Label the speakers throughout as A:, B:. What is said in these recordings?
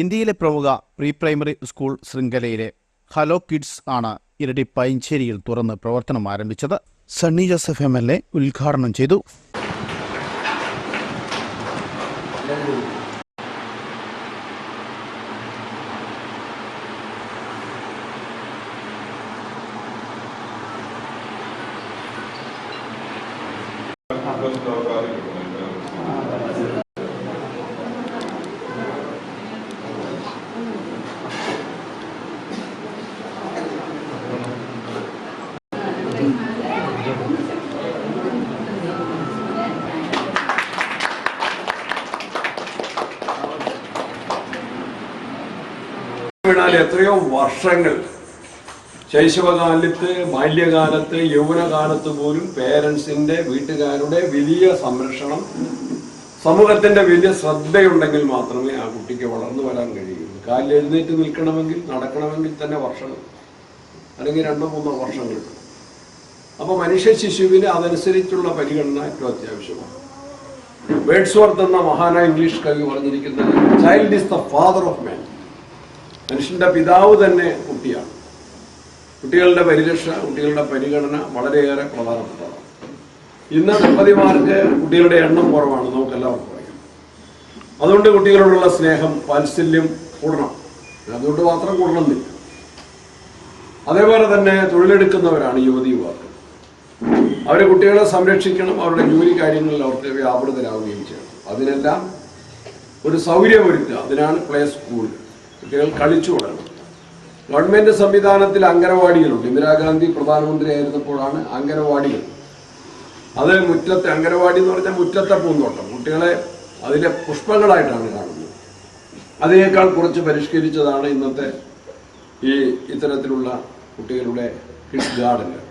A: ഇന്ത്യയിലെ പ്രമുഖ pre primary school ശൃംഖലയിലെ ഹലോ കിഡ്സ് ആണ് ഇരട്ടി പൈഞ്ചേരിയിൽ തുറന്ന് പ്രവർത്തനം ആരംഭിച്ചത്. Sunny Joseph M L A ഉദ്ഘാടനം ചെയ്തു.
B: വീണാൽ എത്രയോ വർഷങ്ങൾ ശൈശവകാലത്ത് ബാല്യകാലത്ത് യൗവനകാലത്ത് പോലും പേരൻസിന്റെ വീട്ടുകാരുടെ വലിയ സംരക്ഷണം സമൂഹത്തിന്റെ വലിയ ശ്രദ്ധയുണ്ടെങ്കിൽ മാത്രമേ ആ കുട്ടിക്ക് വളർന്നു വരാൻ കഴിയുള്ളൂ. കാലിൽ എഴുന്നേറ്റ് നിൽക്കണമെങ്കിൽ നടക്കണമെങ്കിൽ തന്നെ വർഷങ്ങൾ അല്ലെങ്കിൽ രണ്ടോ മൂന്നോ വർഷങ്ങൾ. അപ്പൊ മനുഷ്യ ശിശുവിന് അതനുസരിച്ചുള്ള പരിഗണന ഏറ്റവും അത്യാവശ്യമാണ്. വേഡ്സ്വർത്ത് എന്ന മഹാനായ ഇംഗ്ലീഷ് കവി പറഞ്ഞിരിക്കുന്നത് child is the father of man മനുഷ്യന്റെ പിതാവ് തന്നെ കുട്ടിയാണ്. കുട്ടികളുടെ പരിരക്ഷ കുട്ടികളുടെ പരിഗണന വളരെയേറെ പ്രധാനപ്പെട്ടതാണ്. ഇന്ന് ദമ്പതിമാർക്ക് കുട്ടികളുടെ എണ്ണം കുറവാണ് നമുക്ക് എല്ലാവർക്കും അറിയാം. അതുകൊണ്ട് കുട്ടികളോടുള്ള സ്നേഹം വാത്സല്യം കൂടണം. അതുകൊണ്ട് മാത്രം കൂടണമെന്നില്ല. അതേപോലെ തന്നെ തൊഴിലെടുക്കുന്നവരാണ് യുവതി യുവാക്കൾ. അവരെ കുട്ടികളെ സംരക്ഷിക്കണം അവരുടെ ജോലി കാര്യങ്ങളിൽ അവർക്ക് വ്യാപൃതരാകുകയും ചെയ്യണം. അതിനെല്ലാം ഒരു സൗകര്യമൊരുക്കുക. അതിനാണ് പ്ലേ സ്കൂൾ. കുട്ടികൾ കളിച്ചു തുടങ്ങും. ഗവൺമെന്റ് സംവിധാനത്തിൽ അംഗനവാടികളുണ്ട്. ഇന്ദിരാഗാന്ധി പ്രധാനമന്ത്രി ആയിരുന്നപ്പോഴാണ് അംഗനവാടികൾ. അത് മുറ്റത്തെ അംഗനവാടി എന്ന് പറഞ്ഞാൽ മുറ്റത്തെ പൂന്തോട്ടം. കുട്ടികളെ അതിലെ പുഷ്പങ്ങളായിട്ടാണ് കാണുന്നത്. അതിനേക്കാൾ കുറച്ച് പരിഷ്കരിച്ചതാണ് ഇന്നത്തെ ഈ ഇത്തരത്തിലുള്ള കുട്ടികളുടെ കിഡ്സ് ഗാർഡനുകൾ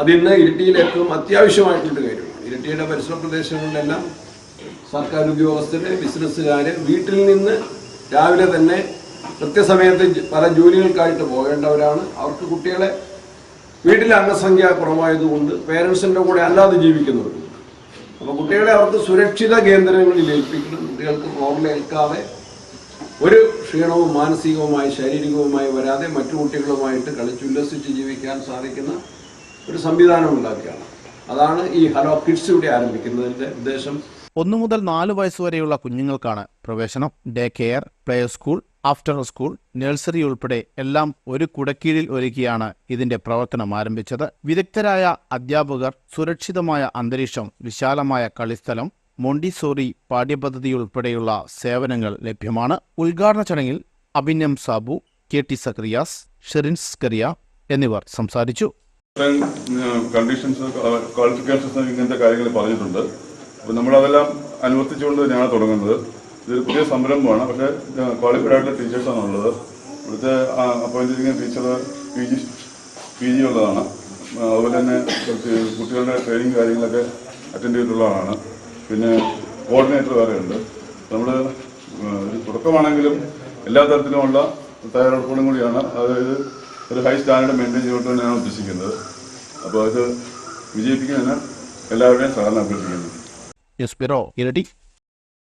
B: അതിന്ന് ഇരിട്ടിയിൽ ഏറ്റവും അത്യാവശ്യമായിട്ടുള്ള കാര്യമാണ് ഇരിട്ടിയുടെ പരിസര പ്രദേശങ്ങളിലെല്ലാം സർക്കാർ ഉദ്യോഗസ്ഥര് ബിസിനസ്സുകാര് വീട്ടിൽ നിന്ന് രാവിലെ തന്നെ കൃത്യസമയത്ത് പല ജോലികൾക്കായിട്ട് പോകേണ്ടവരാണ്. അവർക്ക് കുട്ടികളെ വീട്ടിലെ അംഗസംഖ്യ കുറവായതുകൊണ്ട് പേരൻസിന്റെ കൂടെ അല്ലാതെ ജീവിക്കുന്നവരുണ്ട്. അപ്പോൾ കുട്ടികളെ അവർക്ക് സുരക്ഷിത കേന്ദ്രങ്ങളിൽ ഏൽപ്പിക്കണം. കുട്ടികൾക്ക് പ്രോബ്ലേൽക്കാതെ ഒരു ക്ഷീണവും മാനസികവുമായി ശാരീരികവുമായി വരാതെ മറ്റു കുട്ടികളുമായിട്ട് കളിച്ചുല്ലസിച്ച് ജീവിക്കാൻ സാധിക്കുന്ന ഒരു സംവിധാനം ഉണ്ടാക്കുകയാണ്. അതാണ് ഈ ഹലോ കിഡ്സ് ഇവിടെ ആരംഭിക്കുന്നതിന്റെ ഉദ്ദേശം.
A: ഒന്നു മുതൽ നാല് വയസ്സുവരെയുള്ള കുഞ്ഞുങ്ങൾക്കാണ് പ്രവേശനം. Day care play school after school nursery ഉൾപ്പെടെ എല്ലാം ഒരു കുടക്കീഴിൽ ഒരുക്കിയാണ് ഇതിന്റെ പ്രവർത്തനം ആരംഭിച്ചത്. വിദഗ്ധരായ അധ്യാപകർ സുരക്ഷിതമായ അന്തരീക്ഷം വിശാലമായ കളിസ്ഥലം മോണ്ടിസോറി പാഠ്യപദ്ധതി ഉൾപ്പെടെയുള്ള സേവനങ്ങൾ ലഭ്യമാണ്. ഉദ്ഘാടന ചടങ്ങിൽ അഭിനം സാബു കെ ടി സക്രിയാസ് ഷെറിൻ സ്കറിയ എന്നിവർ സംസാരിച്ചു.
C: കണ്ടീഷൻസ് ക്വാളിഫിക്കേഷൻസ് ഇങ്ങനത്തെ കാര്യങ്ങൾ പറഞ്ഞിട്ടുണ്ട്. അപ്പോൾ നമ്മളതെല്ലാം അനുവർത്തിച്ചുകൊണ്ട് തന്നെയാണ് തുടങ്ങുന്നത്. ഇതൊരു പുതിയ സംരംഭമാണ്. പക്ഷേ ക്വാളിഫൈഡ് ആയിട്ടുള്ള ടീച്ചേഴ്സാണ് ഉള്ളത്. ഇവിടുത്തെ അപ്പോയിന്റ് ചെയ്യുന്ന teacher P G P G ഉള്ളതാണ്. അതുപോലെ തന്നെ കുട്ടികളുടെ ട്രെയിനിങ് കാര്യങ്ങളൊക്കെ അറ്റൻഡ് ചെയ്തിട്ടുള്ളതാണ്. പിന്നെ കോർഡിനേറ്റർ വേറെ ഉണ്ട്. നമ്മൾ ഒരു തുടക്കമാണെങ്കിലും എല്ലാ തരത്തിലുമുള്ള തയ്യാറെടുപ്പുകളും കൂടിയാണ്. അതായത് ഒരു ഹൈ സ്റ്റാൻഡേർഡ് മെയിന്റെയിൻ ചെയ്തുകൊണ്ട് തന്നെയാണ് ഉദ്ദേശിക്കുന്നത്. അപ്പോൾ അത് വിജയിപ്പിക്കുന്നതിന് എല്ലാവരുടെയും സഹകരണം അഭ്യർത്ഥിക്കുന്നു.